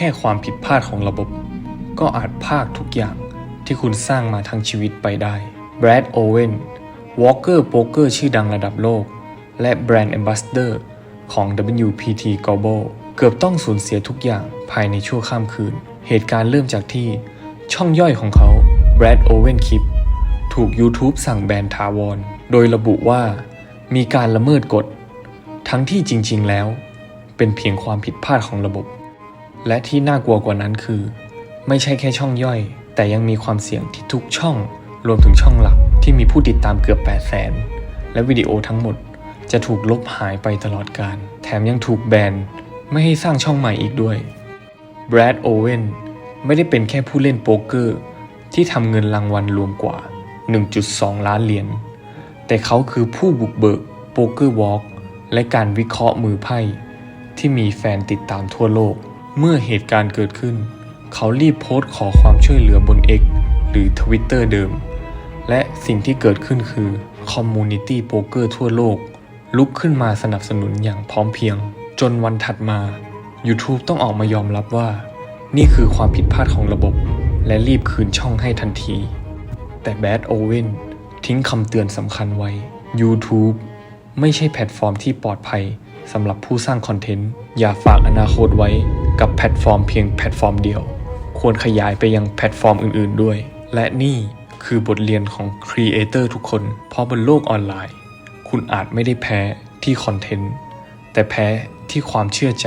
ค่ความผิดพลาดของระบบ ก็อาจพากทุกอย่างที่คุณสร้างมาทั้งชีวิตไปได้ แบรดโอเวนวอลเกอร์โป๊กเกอร์ชื่อดังระดับโลก และแบรนด์ a อ b บ s สเดอร์ของ WPT Global เกือบต้องสูญเสียทุกอย่างภายในชั่วข้ามคืน เหตุการณ์เริ่มจากที่ช่องย่อยของเขาแบรดโอเวนคลิปถูก YouTube สั่งแบนถาวรโดยระบุว่ามีการละเมิดกฎ ทั้งที่จริงๆแล้ว เป็นเพียงความผิดพลาดของระบบ และที่น่ากลัวกว่านั้นคือ ไม่ใช่แค่ช่องย่อย แต่ยังมีความเสี่ยงที่ทุกช่อง รวมถึงช่องหลักที่มีผู้ติดตามเกือบ 8 0 0 0 0 0 และวิดีโอทั้งหมดจะถูกลบหายไปตลอดการ แถมยังถูกแบน ไม่ให้สร้างช่องใหม่อีกด้วยแบรดโอเวนไม่ได้เป็นแค่ผู้เล่นโป๊กเกอร์ ที่ทำเงินรางวัลรวมกว่า 1.2 ล้านเหรียญ แต่เขาคือผู้บุกเบิกโป๊กเกอร์วอล์กและการวิเคราะห์มือไพ่ที่มีแฟนติดตามทั่วโลก เมื่อเหตุการณ์เกิดขึ้น เขารีบโพสต์ขอความช่วยเหลือบน X หรือ Twitter เดิม และสิ่งที่เกิดขึ้นคือคอมมูนิตี้โป๊กเกอร์ทั่วโลก ลุกขึ้นมาสนับสนุนอย่างพร้อมเพียง จนวันถัดมา YouTube ต้องออกมายอมรับว่า นี่คือความผิดพลาดของระบบ และรีบคืนช่องให้ทันที แต่แบดโอเวนทิ้งคำเตือนสำคัญไว้ YouTube ไม่ใช่แพลตฟอร์มที่ปลอดภัย สำหรับผู้สร้างคอนเทนต์ อย่าฝากอนาคตไว้กับแพลตฟอร์มเพียงแพลตฟอร์มเดียว ควรขยายไปยังแพลตฟอร์มอื่น ๆ ด้วย และนี่คือบทเรียนของครีเอเตอร์ทุกคน เพราะบนโลกออนไลน์ คุณอาจไม่ได้แพ้ที่คอนเทนต์ แต่แพ้ที่ความเชื่อใจ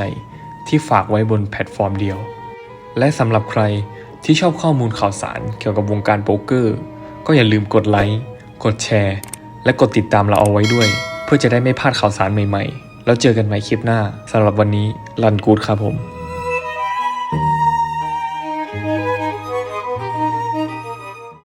ที่ฝากไว้บนแพลตฟอร์มเดียว และสำหรับใครที่ชอบข้อมูลข่าวสารเกี่ยวกับวงการโป๊กเกอร์ ก็อย่าลืมกดไลค์ กดแชร์ และกดติดตามเราเอาไว้ด้วย เพื่อจะได้ไม่พลาดข่าวสารใหม่ ๆ แล้วเจอกันใหม่คลิปหน้าสำหรับวันนี้รันกูดครับผม